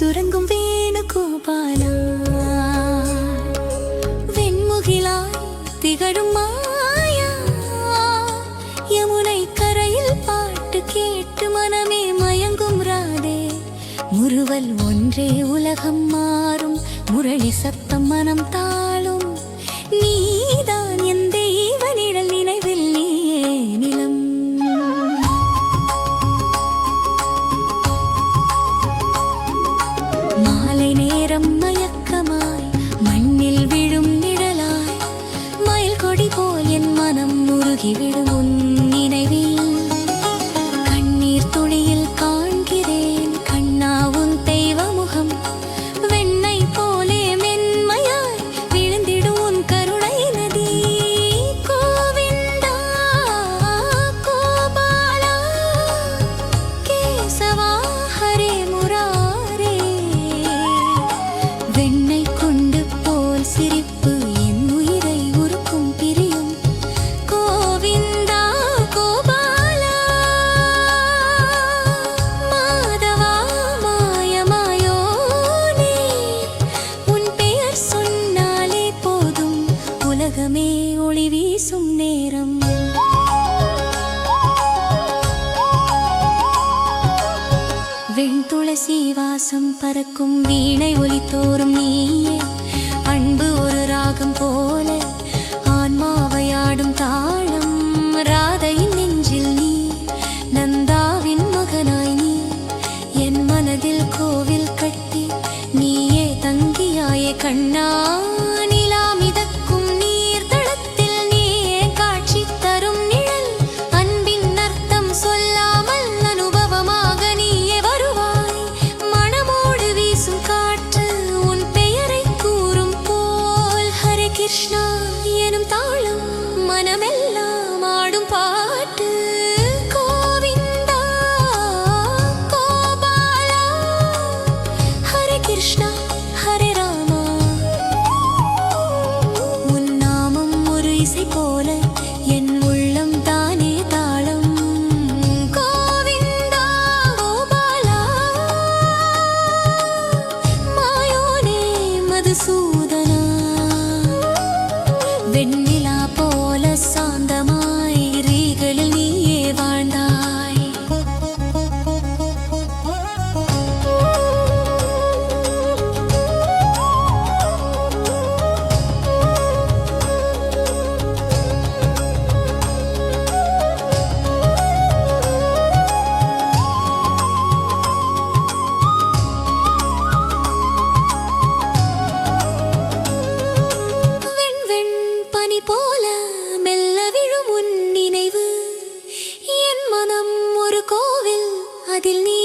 சுரங்கும் வேணுகோபாலா வெண்முகிலாய் திகழும் மாயா. யமுனை கரையில் பாட்டு கேட்டு மனமே மயங்கும் ராதே. முருவல் ஒன்றே உலகம் மாறும். முரளி சத்தம் மனம் தான் முருகிவிடும் உன் நினைவில். வெண்துளசி வாசம் பறக்கும் வீணை ஒலி தோறும் நீயே. அன்பு ஒரு ராகம் போல ஆன்மாவையாடும் தாளம். ராதையின் நெஞ்சில் நீ நந்தாவின் மகனாய் நீ. என் மனதில் கோவில் கட்டி நீயே தங்கியாயே கண்ணா. மனமெல்லாம் ஆடும் பாட்டு. கோவிந்தா கோபாலா. ஹரே கிருஷ்ணா ஹரே ராமா. உன் நாமம் ஒரு இசை போல என் உள்ளம் தானே தாளம். قلني